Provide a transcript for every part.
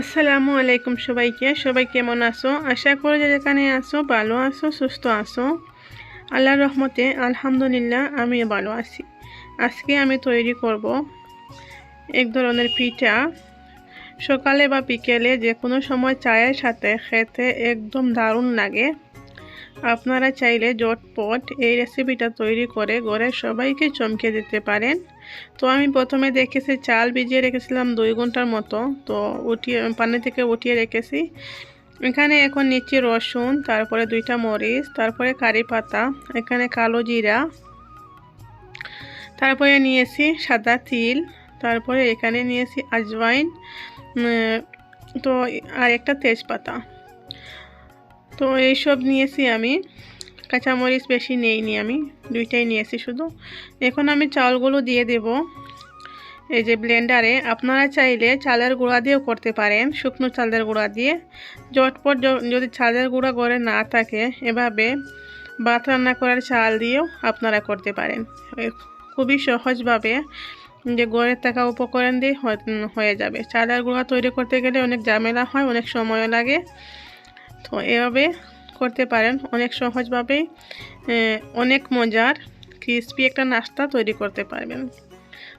আসসালামু আলাইকুম সবাইকে। সবাই কেমন আছো? আশা করি যে যেখানে আছো, ভালো আছো, সুস্থ আছো। আল্লাহর রহমতে, আলহামদুলিল্লাহ আমি ভালো আছি। আজকে আমি তৈরি করব এক ধরনের পিঠা। সকালে বা বিকেলে যে কোনো সময় চায়ের সাথে খেতে একদম দারুণ লাগে। আপনারা চাইলে জটপট এই রেসিপিটা তৈরি করে ঘরের সবাইকে চমকে দিতে পারেন। তো আমি প্রথমে দেখেছি চাল ভিজিয়ে রেখেছিলাম দুই ঘণ্টার মতো। তো উঠিয়ে, পানি থেকে উঠিয়ে রেখেছি। এখানে এখন নিচ্ছি রসুন, তারপরে দুইটা মরিচ, তারপরে কারি পাতা, এখানে কালো জিরা, তারপরে নিয়েছি সাদা তিল, তারপরে এখানে নিয়েছি আজওয়াইন তো আর একটা তেজপাতা। তো এইসব নিয়েছি আমি। কাঁচামরিচ বেশি নেইনি আমি, দুইটাই নিয়েছি শুধু। এখন আমি চাউলগুলো দিয়ে দেব এই যে ব্লেন্ডারে। আপনারা চাইলে চালের গুঁড়া দিয়েও করতে পারেন, শুকনো চালের গুঁড়া দিয়ে। জটপট যদি চালের গুঁড়া করে না থাকে, এভাবে ভাত রান্না করার চাল দিয়েও আপনারা করতে পারেন। খুবই সহজভাবে যে গড়ের থাকা উপকরণ দিয়ে হয়ে যাবে। চালের গুঁড়া তৈরি করতে গেলে অনেক ঝামেলা হয়, অনেক সময় লাগে। তো এভাবে করতে পারেন। অনেক সহজভাবে অনেক মজার ক্রিসপি একটা নাস্তা তৈরি করতে পারবেন।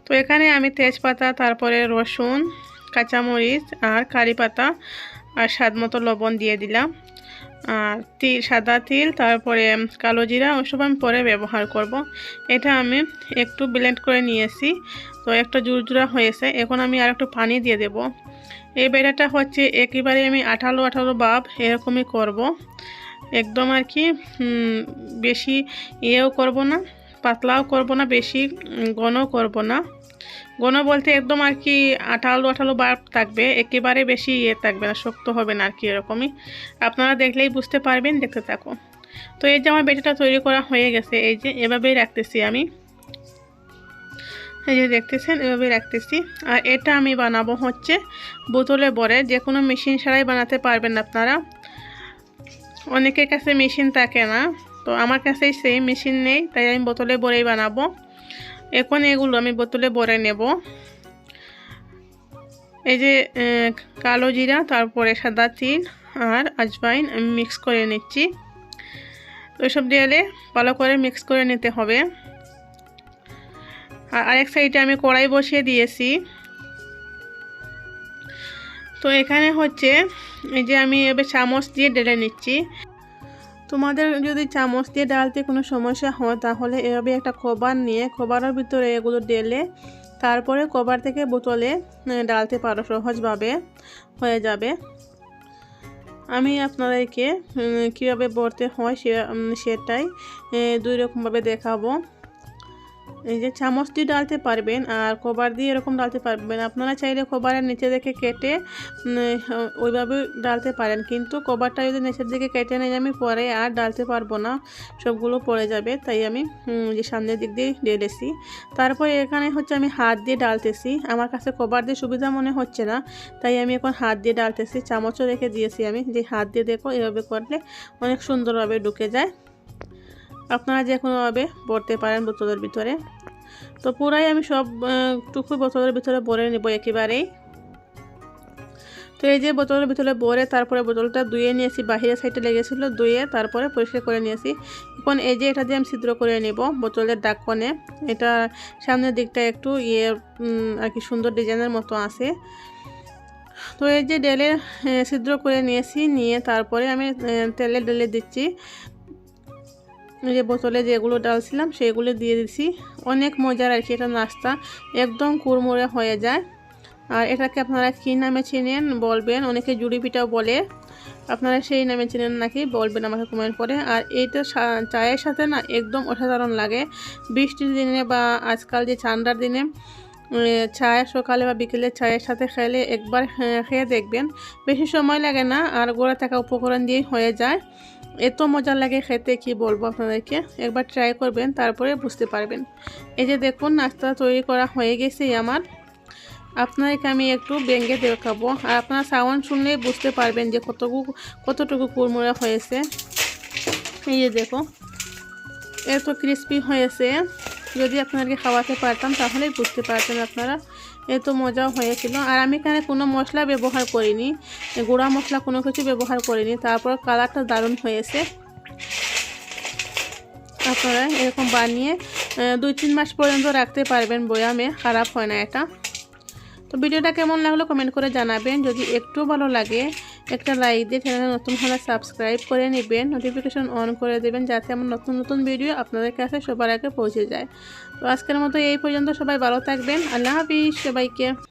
তো এখানে আমি তেজপাতা, তারপরে রসুন, কাঁচামরিচ আর কারি পাতা আর স্বাদ মতো লবণ দিয়ে দিলাম। আর তিল সাদা তিল, তারপরে কালো জিরা, ওসব আমি পরে ব্যবহার করব। এটা আমি একটু ব্লেন্ড করে নিয়েছি তো একটা জুরজুরা হয়েছে, এখন আমি আর একটু পানি দিয়ে দেব এই বেড়াটা হচ্ছে একেবারে আমি আঠালো আঠালো বাপ এরকমই করব। একদম আর কি বেশি ইয়েও করব না, পাতলাও করব না, বেশি ঘনও করব না ঘন বলতে একদম আর কি আঠালো আঠালো বাপ থাকবে, একেবারে বেশি ইয়ে থাকবে না শক্ত হবে না আর কি এরকমই। আপনারা দেখলেই বুঝতে পারবেন, দেখতে থাকো তো এই যে আমার বেটাটা তৈরি করা হয়ে গেছে, এই যে এভাবেই রাখতেছি আমি। এই যে দেখতেছেন এভাবে রাখতেছি। আর এটা আমি বানাবো হচ্ছে বোতলে বরে যে কোনো মেশিন ছাড়াই বানাতে পারবেন আপনারা। অনেকের কাছে মেশিন থাকে না, তো আমার কাছে সেই মেশিন নেই, তাই আমি বোতলে বরেই বানাবো। এখন এগুলো আমি বোতলে বরে নেব। এই যে কালো জিরা, তারপরে সাদা তিল আর আজবাইন আমি মিক্স করে নিচ্ছি। ওইসব দিলে ভালো করে মিক্স করে নিতে হবে। আর আরেক সাইডে আমি কড়াই বসিয়ে দিয়েছি। তো এখানে হচ্ছে, এই যে আমি এবার চামচ দিয়ে ডেলে নিচ্ছি। তোমাদের যদি চামচ দিয়ে ডালতে কোনো সমস্যা হয়, তাহলে এভাবে একটা খোবার নিয়ে খোবারের ভিতরে এগুলো ডেলে তারপরে কভার থেকে বোতলে ডালতে পারো সহজভাবে হয়ে যাবে। আমি আপনাদেরকে কীভাবে বলতে হয় সে সেটাই দুই রকমভাবে দেখাবো। এই যে চামচ দিয়ে ডালতে পারবেন আর কভার দিয়ে এরকম ডালতে পারবেন। আপনারা চাইলে কভারের নিচে দেখে কেটে ওইভাবে ডালতে পারেন। কিন্তু কভারটা যদি নিচের দিকে কেটে নেই আমি পরে আর ডালতে পারব না। সবগুলো পড়ে যাবে, তাই আমি যে সামনের দিক দিয়ে ডেলেছি তারপরে এখানে হচ্ছে আমি হাত দিয়ে ডালতেছি। আমার কাছে কভার দিয়ে সুবিধা মনে হচ্ছে না, তাই আমি এখন হাত দিয়ে ডালতেছি। চামচও রেখে দিয়েছি আমি। যে হাত দিয়ে দেখো, এভাবে করলে অনেক সুন্দরভাবে ঢুকে যায়। আপনারা যে কোনোভাবে ভরতে পারেন বোতলের ভিতরে। তো পুরাই আমি সব টুকু বোতলের ভিতরে ভরে নেব একেবারেই। তো এই যে বোতলের ভিতরে ভরে তারপরে বোতলটা ধুয়ে নিয়েছি, বাহিরের সাইডে লেগেছিলো, ধুয়ে তারপরে পরিষ্কার করে নিয়েছি। এখন এই যে এটা দিয়ে আমি ছিদ্র করে নেব বোতলের ডাকনে এটা সামনের দিকটা একটু ইয়ে আর কি সুন্দর ডিজাইনের মতো আছে। তো এই যে ডেলে ছিদ্র করে নিয়েছি, নিয়ে তারপরে আমি তেলে ডেলে দিচ্ছি। যে বোতলে যেগুলো ডালছিলাম, সেগুলো দিয়ে দিছি। অনেক মজার আর কি, এটা নাস্তা। একদম কুড়মুড়ে হয়ে যায়। আর এটাকে আপনারা কী নামে চিনেন বলবেন, অনেকে জুড়ি পিঠাও বলে। আপনারা সেই নামে চিনেন নাকি বলবেন আমাকে কমেন্ট করে। আর এইটা চায়ের সাথে না একদম অসাধারণ লাগে। বৃষ্টির দিনে বা আজকাল যে ঠান্ডার দিনে চায় সকালে বা বিকেলে চায়ের সাথে খেলে একবার খেয়ে দেখবেন। বেশি সময় লাগে না, আর গোড়া থাকা উপকরণ দিয়েই হয়ে যায়। এত মজা লাগে খেতে, কি বলব আপনাদেরকে? একবার ট্রাই করবেন, তারপরে বুঝতে পারবেন। এই যে দেখুন, নাস্তা তৈরি করা হয়ে গেছে আমার। আপনাদেরকে আমি একটু বেঙ্গে দেখাবো। আর আপনারা সাউন্ড শুনলেই বুঝতে পারবেন যে কতটুকু কতটুকু কুড়মুড়া হয়েছে। এই যে দেখো, এত ক্রিস্পি হয়েছে। যদি আপনাদেরকে খাওয়াতে পারতাম, তাহলেই বুঝতে পারতেন আপনারা। এত মজাও হয়েছিল। আর আমি এখানে কোনো মশলা ব্যবহার করিনি। গুঁড়া মশলা কোনো কিছু ব্যবহার করিনি। তারপর কালারটা দারুণ হয়েছে। আপনারা এরকম বানিয়ে দুই তিন মাস পর্যন্ত রাখতে পারবেন বয়ামে। খারাপ হয় না এটা। তো ভিডিওটা কেমন লাগল কমেন্ট করে জানাবেন। যদি একটু ভালো লাগে একটা লাইক দিয়ে চ্যানেলে নতুন হলে সাবস্ক্রাইব করে নেবেন নোটিফিকেশন অন করে দেবেন যাতে আমার নতুন নতুন ভিডিও আপনাদের কাছে সবার আগে পৌঁছে যায়। তো আজকের মতো এই পর্যন্ত সবাই ভালো থাকবেন, আল্লাহ হাফিজ সবাইকে।